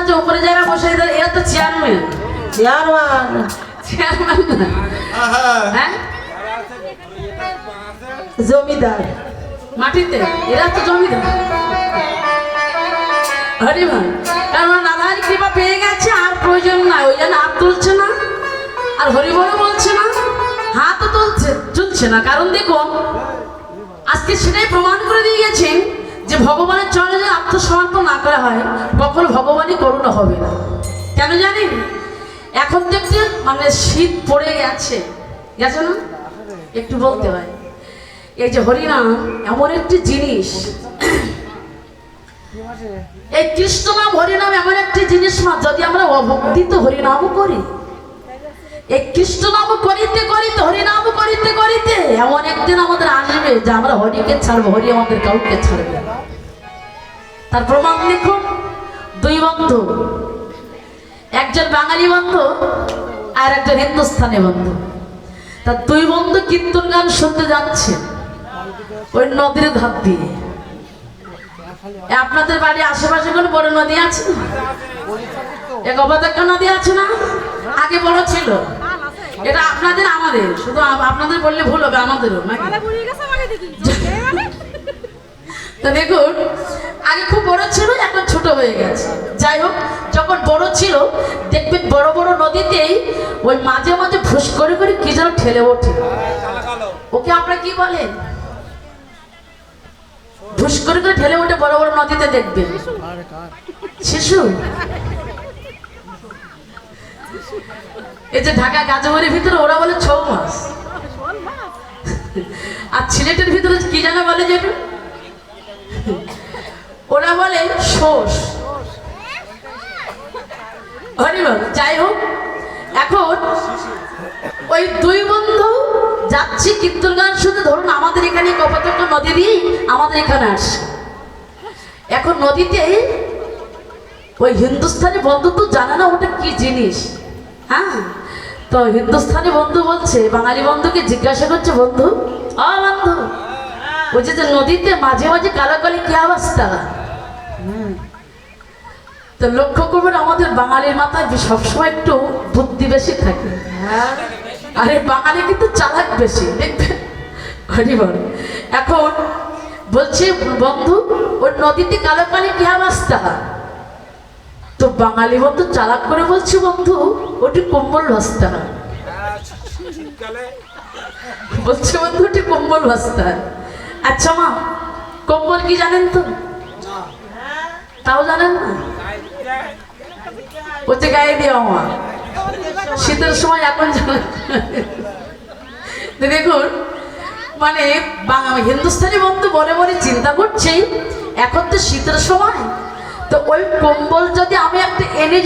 আছে উপরে যারা বসে এরা- তো চেয়ারম্যান চেয়ারম্যান চেয়ারম্যান হ্যাঁ? জমিদার। মাটিতে? এরা তো জমিদার। হরি ভাই কারণ দাদার কৃপা পেয়ে গেছে আর প্রয়োজন নাই। ওই জন্য হাত তুলছে না আর হরি বলে বলছে না হাতও তুলছে তুলছে না। কারণ দেখুন আজকে সেটাই প্রমাণ করে দিয়ে গেছেন যে ভগবানের চরণে যদি আত্মসমর্পণ না করা হয়, কখনো ভগবানই করুণা হবে না। কেন জানেন এখন দেখতে মানে শীত পড়ে গেছে। গেছে না? একটু বলতে হয়। এই যে হরিনাম, এমন একটি জিনিস। এই কৃষ্ণ নাম হরিনাম এমন একটি জিনিস যদি আমরা অভক্তিত হরিনামও করি। এই কৃষ্ণ নাম করিতে করিতে আমাদের যে আমরা হরিকে ছাড়বো, হরি আমাদের কাউকে ছাড়বে তার প্রমাণ দেখুন দুই বন্ধু, একজন বাঙালি বন্ধু আর একজন হিন্দুস্থানি বন্ধু। তা দুই বন্ধু কীর্তন গান শুনতে যাচ্ছে, ওই নদীর ধার দিয়ে। আপনাদের বাড়ির আশেপাশে কোনো বড় নদী আছে? এক অবদাক্কা নদী আছে না? আগে বড় ছিল। এটা আপনাদের আমাদের। শুধু আপনাদের বললে ভুল হবে আমাদেরও তো দেখুন আগে খুব বড় ছিল এখন ছোট হয়ে গেছে। যাই হোক যখন বড় ছিল দেখবেন বড় বড় নদীতেই ওই মাঝে মাঝে ফুস করে করে কি যেন ঠেলে ওঠে। ওকে আপনারা কি বলেন ফুস করে করে ঠেলে ওঠে বড় বড় নদীতে দেখবেন। শিশু? এই যে ঢাকা গাজমের ভিতরে ওরা বলে ছৌ মাস আর সিলেটের ভিতরে কি জানা বলে যে ওরা বলে শোষ। হরিবল যাই হোক, এখন ওই দুই বন্ধু যাচ্ছি কীর্তন গান শুনে ধরুন আমাদের এখানে কপতক্ষ নদী দিয়ে আমাদের এখানে আসে। এখন নদীতে ওই হিন্দুস্তানি বন্ধু তো জানে না ওটা কি জিনিস। হ্যাঁ? তো হিন্দুস্থানি বন্ধু বলছে বাঙালি বন্ধুকে জিজ্ঞাসা করছে বন্ধু অ বন্ধু বলছে যে নদীতে মাঝে মাঝে কালো কালি কি অবস্থা? তো লক্ষ্য করবেন আমাদের বাঙালির মাথায় সবসময় একটু বুদ্ধি বেশি থাকে। হ্যাঁ। আরে বাঙালি কিন্তু চালাক বেশি দেখবেন? এখন বলছে বন্ধু ওর নদীতে কালো কালি কি অবস্থা? তো বাঙালি বন্ধু চালাক করে বলছে বন্ধু, ওটি কম্বল ভাস্তা বলছে বন্ধু, ওটি কম্বল ভাস্তা আচ্ছা মা কম্বল কি জানেন তো? তাও জানেন না? বলছে গায়ে দিয়ে মা। শীতের সময় এখন জানেন দেখুন মানে হিন্দুস্তানি বন্ধু মনে মনে চিন্তা করছি, এখন তো শীতের সময়। তো ওই কম্বল যদি আমি একটা এনে